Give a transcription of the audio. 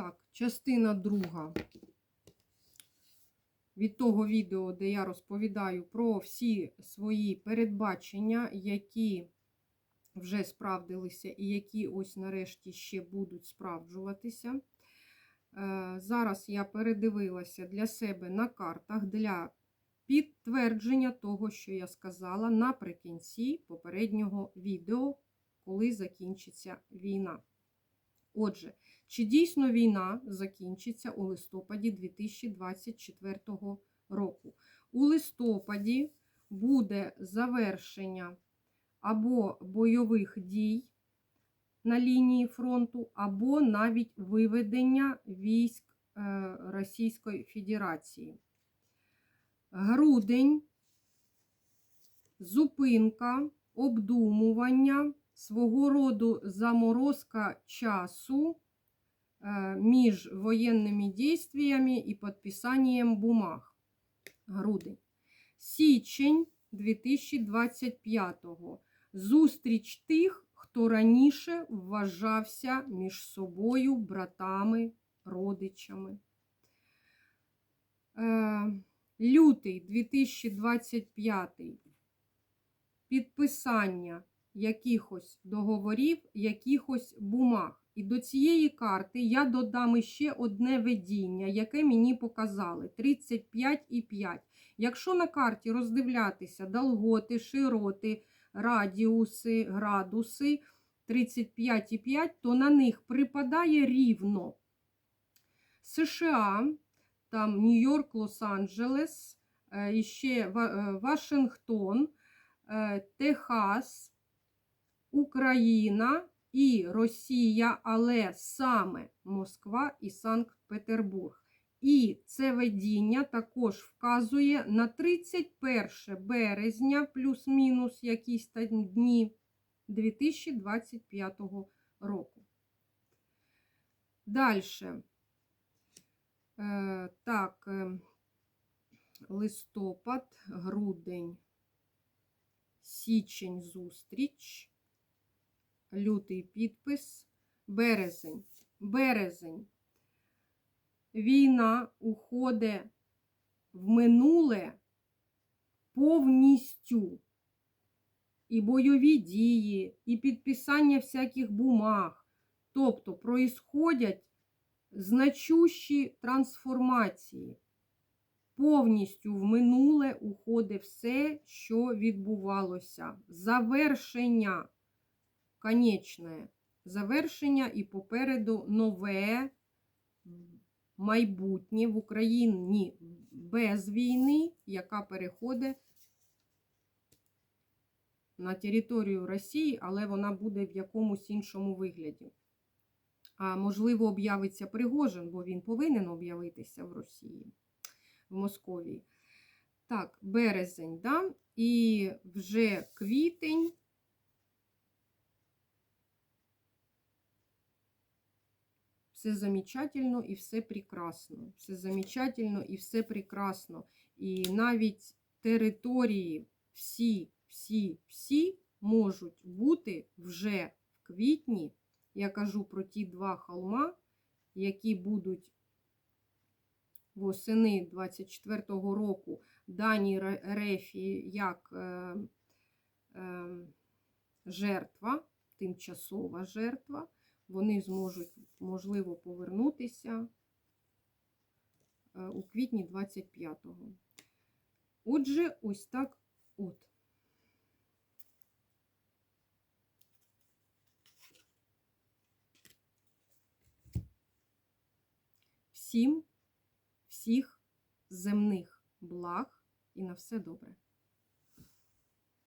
Так, частина друга від того відео, де я розповідаю про всі свої передбачення, які вже справдилися і які ось нарешті ще будуть справджуватися. Е, Зараз я передивилася для себе на картах для підтвердження того, що я сказала наприкінці попереднього відео, коли закінчиться війна. Отже, чи дійсно війна закінчиться у листопаді 2024 року? У листопаді буде завершення або бойових дій на лінії фронту, або навіть виведення військ е, Російської Федерації. Грудень, зупинка, обдумування, свого роду заморозка часу е, між воєнними дійствиями і підписанням бумаг. Грудень. Січень 2025-го. Зустріч тих, хто раніше вважався між собою братами, родичами. Е, Лютий 2025 підписання якихось договорів, якихось бумаг. І до цієї карти я додам іще одне видіння, яке мені показали 35,5. Якщо на карті роздивлятися долготи, широти, радіуси, градуси 35,5, то на них припадає рівно США, там Нью-Йорк, Лос-Анджелес, е, ще е, Вашингтон, е, Техас, Україна і Росія, але саме Москва і Санкт-Петербург. І це видіння також вказує на 31 березня, плюс-мінус якісь там дні 2025 року. Далі. Е, так, е, листопад, грудень, січень зустріч, лютий підпис, березень. Березень. Війна уходить в минуле повністю. І бойові дії, і підписання всяких бумаг. Тобто проїсходять значущі трансформації. Повністю в минуле уходить все, що відбувалося. Завершення, конечне, завершення і попереду нове майбутнє в Україні без війни, яка переходить на територію Росії, але вона буде в якомусь іншому вигляді. А можливо, об'явиться Пригожин, бо він повинен об'явитися в Росії, в Московії. Так, березень, да? і вже квітень. Все замечательно і все прекрасно. Все замечательно і все прекрасно. І навіть території всі, всі, всі можуть бути вже в квітні. Я кажу про ті два холма, які будуть восени 24-го року дані Рефі як е, е, жертва, тимчасова жертва. Вони зможуть, можливо, повернутися е, у квітні 25-го. Отже, ось так от. Всім, всіх земних благ і на все добре.